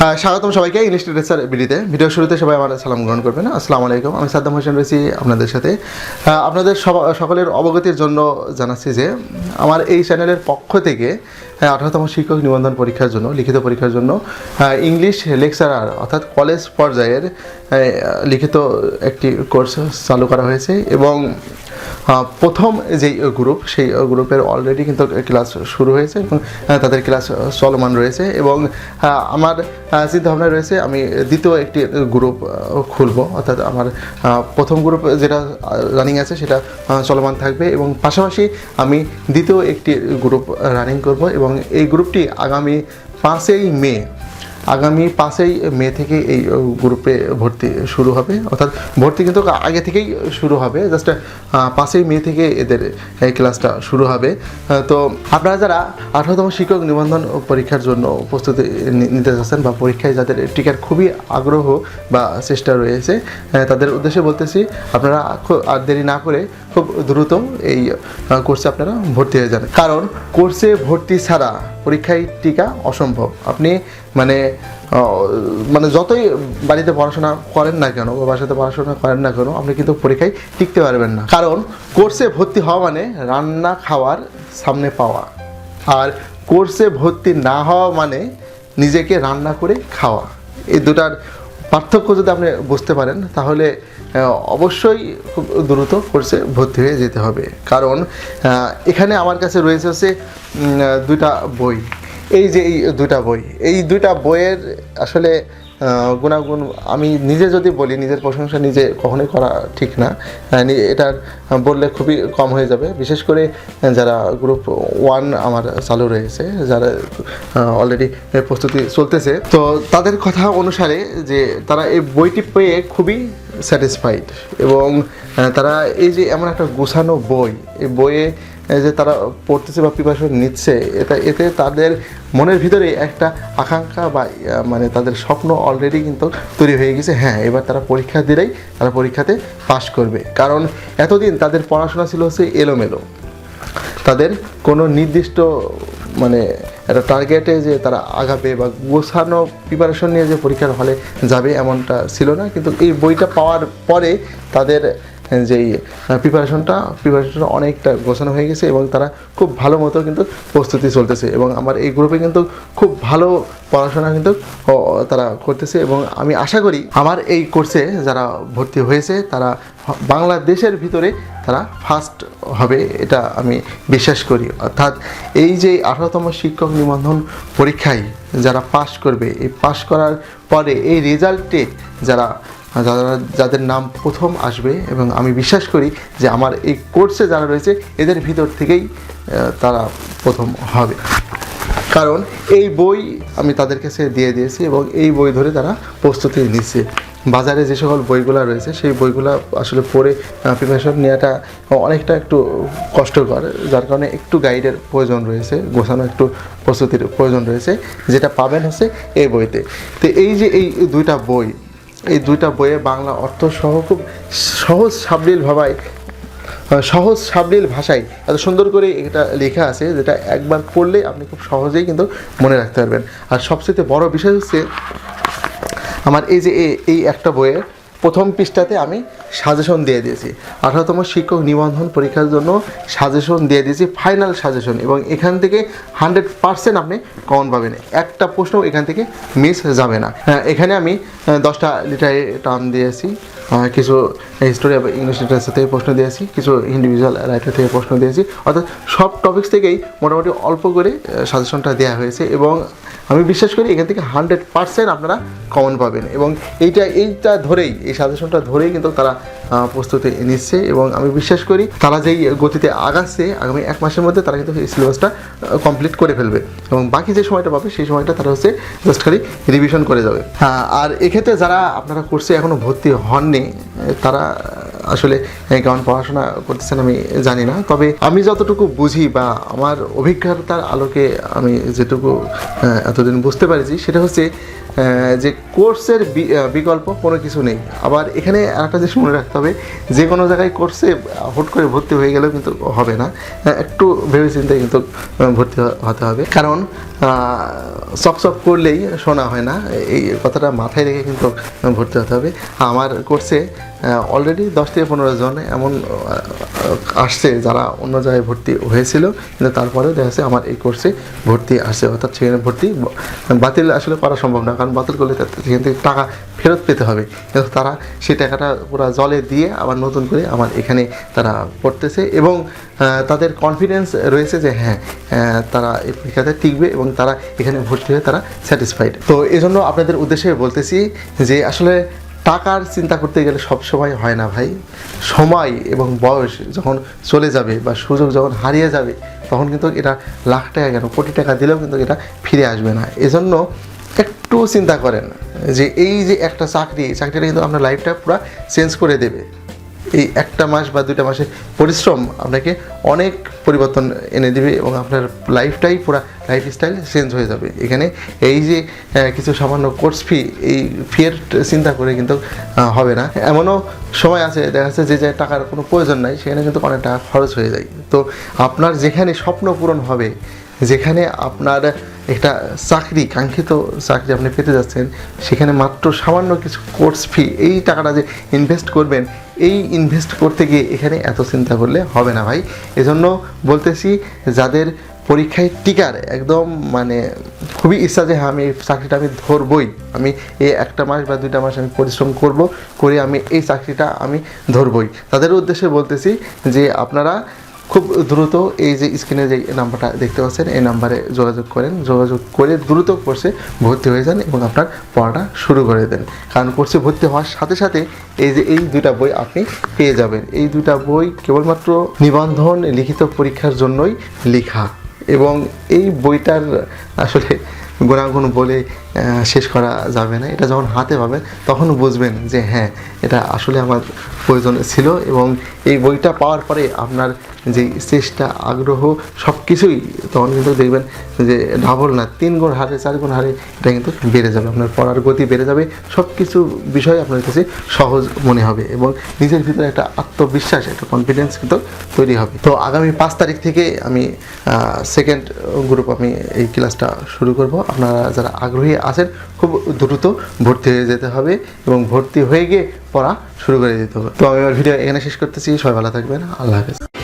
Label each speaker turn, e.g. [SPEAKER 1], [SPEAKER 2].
[SPEAKER 1] আহ, স্বাগতম সবাইকে English literature বিডিতে। Video শুরুতে সবাই আমার সালাম গ্রহণ করবেন। আসসালামু আলাইকুম। আমি সাদ্দাম হোসেন রয়েছি আপনাদের সাথে। আপনাদের সব- সকলের অবগতির জন্য জানাচ্ছি যে আমার এই চ্যানেলের পক্ষ থেকে আঠারোতম শিক্ষক নিবন্ধন পরীক্ষার জন্য লিখিত পরীক্ষার জন্য ইংলিশ লেকচারার অর্থাৎ কলেজ পর্যায়ের লিখিত একটি কোর্স চালু করা হয়েছে এবং প্রথম যেই গ্রুপ সেই গ্রুপের অলরেডি কিন্তু ক্লাস শুরু হয়েছে এবং তাদের ক্লাস চলমান রয়েছে এবং আমার চিন্তা ভাবনা রয়েছে, আমি দ্বিতীয় একটি গ্রুপ খুলব। অর্থাৎ আমার প্রথম গ্রুপ যেটা রানিং আছে, সেটা চলমান থাকবে এবং পাশাপাশি আমি দ্বিতীয় একটি গ্রুপ রানিং করব এবং এই গ্রুপটি আগামী পাঁচই মে আগামী পাঁচই মে থেকে এই গ্রুপে ভর্তি শুরু হবে। অর্থাৎ ভর্তি কিন্তু আগে থেকেই শুরু হবে। জাস্ট পাঁচই মে থেকে এদের এই ক্লাসটা শুরু হবে। তো আপনারা যারা আঠারোতম শিক্ষক নিবন্ধন পরীক্ষার জন্য প্রস্তুতি নিতে চাচ্ছেন বা পরীক্ষায় যাদের টিকার খুবই আগ্রহ বা চেষ্টা রয়েছে তাদের উদ্দেশ্যে বলতেছি, আপনারা আর দেরি না করে খুব দ্রুত এই কোর্সে আপনারা ভর্তি হয়ে যান কারণ কোর্সে ভর্তি ছাড়া পরীক্ষায় টিকা অসম্ভব। আপনি মানে মানে যতই বাড়িতে পড়াশোনা করেন না কেন বা বাসাতে পড়াশোনা করেন না কেন, আপনি কিন্তু পরীক্ষায় টিকতে পারবেন না। কারণ কোর্সে ভর্তি হওয়া মানে রান্না খাওয়ার সামনে পাওয়া। আর কোর্সে ভর্তি না হওয়া মানে নিজেকে রান্না করে খাওয়া। এই দুটার পার্থক্য যদি আপনি বুঝতে পারেন, তাহলে অবশ্যই খুব দ্রুত কোর্সে ভর্তি হয়ে যেতে হবে। কারণ এখানে আমার কাছে রয়েছে হচ্ছে দুইটা বই। এই যে এই দুইটা বই, এই দুইটা বইয়ের আসলে গুণাগুণ আমি নিজে যদি বলি, নিজের প্রশংসা নিজে কখনোই করা ঠিক না। নি- এটার বললে খুবই কম হয়ে যাবে। বিশেষ করে যারা গ্রুপ ওয়ান আমার চালু রয়েছে, যারা অলরেডি প্রস্তুতি চলতেছে, তো তাদের কথা অনুসারে যে তারা এই বইটি পেয়ে খুবই স্যাটিসফাইড এবং তারা এই যে এমন একটা গোছানো বই, এই বইয়ে যে তারা পড়তেছে বা প্রিপারেশন নিচ্ছে, এটা, এতে তাদের মনের ভিতরে একটা আকাঙ্ক্ষা বা মানে তাদের স্বপ্ন অলরেডি কিন্তু তৈরি হয়ে গেছে। হ্যাঁ এবার তারা পরীক্ষা দিলেই তারা পরীক্ষাতে পাশ করবে। কারণ এতদিন তাদের পড়াশোনা ছিল হচ্ছে এলোমেলো। তাদের কোনো নির্দিষ্ট মানে একটা টার্গেটে যে তারা আগাবে বা গোছানো প্রিপারেশন নিয়ে যে পরীক্ষার হলে যাবে এমনটা ছিল না। কিন্তু এই বইটা পাওয়ার পরে তাদের যেই প্রিপারেশনটা প্রিপারেশনটা অনেকটা গোছানো হয়ে গেছে এবং তারা খুব ভালো মতো কিন্তু প্রস্তুতি চলতেছে এবং আমার এই গ্রুপে কিন্তু খুব ভালো পড়াশোনা কিন্তু তারা করতেছে এবং আমি আশা করি আমার এই কোর্সে যারা ভর্তি হয়েছে, তারা বাংলাদেশের ভিতরে তারা ফার্স্ট হবে, এটা আমি বিশ্বাস করি। অর্থাৎ এই যে আঠারোতম শিক্ষক নিবন্ধন পরীক্ষায় যারা পাশ করবে, এই পাশ করার পরে এই রেজাল্টে যারা যারা যাদের নাম প্রথম আসবে এবং আমি বিশ্বাস করি যে আমার এই কোর্সে যারা রয়েছে, এদের ভিতর থেকেই তারা প্রথম হবে। কারণ এই বই আমি তাদের কাছে দিয়ে দিয়েছি এবং এই বই ধরে তারা প্রস্তুতি নিচ্ছে। বাজারে যে সকল বইগুলো রয়েছে, সেই বইগুলো আসলে পড়ে প্রিপারেশন নেওয়াটা অনেকটা একটু কষ্টকর। যার কারণে একটু গাইডের প্রয়োজন রয়েছে, গোছানো একটু প্রস্তুতির প্রয়োজন রয়েছে, যেটা পাবেন হচ্ছে এই বইতে। তো এই যে এই দুইটা বই এই দুইটা বইয়ে বাংলা অর্থ সহ খুব সহজ সাবলীল ভাবায় সহজ সাবলীল ভাষায় এত সুন্দর করে এটা লেখা আছে যেটা একবার পড়লে আপনি খুব সহজেই কিন্তু মনে রাখতে পারবেন। আর সবচেয়ে বড় বিষয় হচ্ছে আমার এই যে এই একটা বইয়ের প্রথম পৃষ্ঠাতে আমি সাজেশন দিয়ে দিয়েছি। আঠারোতম শিক্ষক নিবন্ধন পরীক্ষার জন্য সাজেশন দিয়ে দিয়েছি ফাইনাল সাজেশন এবং এখান থেকে হান্ড্রেড পার্সেন্ট আপনি কমন পাবেন। একটা প্রশ্ন এখান থেকে মিস যাবে না। হ্যাঁ, এখানে আমি দশটা লিটারে টার্ম দিয়েছি কিছু হিস্টোরি অফ ইংলিশ লিটারেচার থেকে প্রশ্ন দিয়েছি কিছু ইন্ডিভিজুয়াল রাইটার থেকে প্রশ্ন দিয়েছি। অর্থাৎ সব টপিক্স থেকেই মোটামুটি অল্প করে সাজেশনটা দেওয়া হয়েছে এবং আমি বিশ্বাস করি এখান থেকে হান্ড্রেড পার্সেন্ট আপনারা কমন পাবেন এবং এইটা এইটা ধরেই, এই সাজেশনটা ধরেই কিন্তু তারা প্রস্তুতি নিচ্ছে এবং আমি বিশ্বাস করি তারা যেই গতিতে আগাচ্ছে আগামী এক মাসের মধ্যে তারা কিন্তু এই সিলেবাসটা কমপ্লিট করে ফেলবে এবং বাকি যে সময়টা পাবে সেই সময়টা তারা হচ্ছে জাস্ট খালি রিভিশন করে যাবে। আর এক্ষেত্রে যারা আপনারা কোর্সে এখনও ভর্তি হননি, তারা আসলে কেমন পড়াশোনা করতেছেন আমি জানি না। তবে আমি যতটুকু বুঝি বা আমার অভিজ্ঞতার আলোকে আমি যেটুকু এতদিন বুঝতে পারছি, সেটা হচ্ছে যে কোর্সের বিকল্প কোনো কিছু নেই। আবার এখানে একটা জিনিস মনে রাখতে হবে, যে কোনো জায়গায় কোর্সে হুট করে ভর্তি হয়ে গেলেও কিন্তু হবে না। একটু ভেবে চিন্তে কিন্তু ভর্তি হতে হবে। কারণ চক চক করলেই শোনা হয় না। এই কথাটা মাথায় রেখে কিন্তু ভর্তি হতে হবে। আমার কোর্সে অলরেডি দশ থেকে পনেরো জন এমন আসছে যারা অন্য জায়গায় ভর্তি হয়েছিল। কিন্তু তারপরেও দেখা যাচ্ছে আমার এই কোর্সে ভর্তি আসছে। অর্থাৎ সেখানে ভর্তি, বাতিল আসলে করা সম্ভব না। কারণ বাতিল করলে সেখান থেকে টাকা ফেরত পেতে হবে। কিন্তু তারা সেই টাকাটা পুরো জলে দিয়ে আবার নতুন করে আমার এখানে তারা পড়তেছে এবং তাদের কনফিডেন্স রয়েছে যে হ্যাঁ তারা এই পরীক্ষাতে টিকবে এবং তারা এখানে ভর্তি হয়ে তারা স্যাটিসফাইড তো এই জন্য আপনাদের উদ্দেশ্যে বলতেছি যে আসলে টাকার চিন্তা করতে গেলে সব সময় হয় না ভাই। সময় এবং বয়স যখন চলে যাবে বা সুযোগ যখন হারিয়ে যাবে, তখন কিন্তু এটা লাখ টাকা কেন? কোটি টাকা দিলেও কিন্তু এটা ফিরে আসবে না। এজন্য একটু চিন্তা করেন যে এই যে একটা চাকরি, এই চাকরিটা কিন্তু আপনার লাইফটা পুরো চেঞ্জ করে দেবে। এই একটা মাস বা দুইটা মাসের পরিশ্রম আপনাকে অনেক পরিবর্তন এনে দেবে এবং আপনার লাইফটাই পুরো লাইফ স্টাইল চেঞ্জ হয়ে যাবে। এখানে এই যে কিছু সামান্য কোর্স ফি এই ফিয়ের চিন্তা করে কিন্তু হবে না। এমনও সময় আছে, দেখা যাচ্ছে যে যে টাকার কোনো প্রয়োজন নাই, সেখানে কিন্তু অনেক টাকা খরচ হয়ে যায়। তো আপনার যেখানে স্বপ্ন পূরণ হবে যেখানে আপনার একটা চাকরি, কাঙ্ক্ষিত চাকরি আপনি পেতে যাচ্ছেন, সেখানে মাত্র সামান্য কিছু কোর্স ফি এই টাকাটা যে ইনভেস্ট করবেন, এই ইনভেস্ট করতে গিয়ে এখানে এত চিন্তা করলে হবে না ভাই। এজন্য বলতেছি, যাদের পরীক্ষায় টিকার একদম মানে খুবই ইচ্ছা যে হ্যাঁ আমি এই চাকরিটা আমি ধরবই, আমি এই একটা মাস বা দুইটা মাস আমি পরিশ্রম করব, করে আমি এই চাকরিটা আমি ধরবই। তাদের উদ্দেশ্যে বলতেছি যে, আপনারা খুব দ্রুত এই যে স্ক্রিনে যে নাম্বারটা দেখতে পাচ্ছেন, এই নাম্বারে যোগাযোগ করেন। যোগাযোগ করে দ্রুত কোর্সে ভর্তি হয়ে যান এবং আপনার পড়াটা শুরু করে দেন। কারণ কোর্সে ভর্তি হওয়ার সাথে সাথে এই যে এই দুইটা বই আপনি পেয়ে যাবেন। এই দুটা বই কেবলমাত্র নিবন্ধন, লিখিত পরীক্ষার জন্যই লেখা। এবং এই বইটার আসলে গুণাগুণ বলে শেষ করা যাবে না। এটা যখন হাতে পাবেন, তখন বুঝবেন যে হ্যাঁ এটা আসলে আমার প্রয়োজন ছিল এবং এই বইটা পাওয়ার পরে আপনার যে চেষ্টা, আগ্রহ সব কিছুই তখন কিন্তু দেখবেন যে ডাবল না, তিন গুণ হারে, চার গুণ হারে এটা কিন্তু বেড়ে যাবে। আপনার পড়ার গতি বেড়ে যাবে সব কিছু বিষয় আপনার কাছে সহজ মনে হবে এবং নিজের ভিতরে একটা আত্মবিশ্বাস, একটা কনফিডেন্স কিন্তু তৈরি হবে। তো আগামী পাঁচ তারিখ থেকে আমি সেকেন্ড গ্রুপ আমি এই ক্লাসটা শুরু করব। আপনারা যারা আগ্রহী আছেন, খুব দ্রুত ভর্তি হয়ে যেতে হবে এবং ভর্তি হয়ে গিয়ে পড়া শুরু করে দিতে হবে। তো আমি আমার ভিডিও এখানে শেষ করতেছি। সবাই ভালো থাকবেন। আল্লাহ হাফেজ।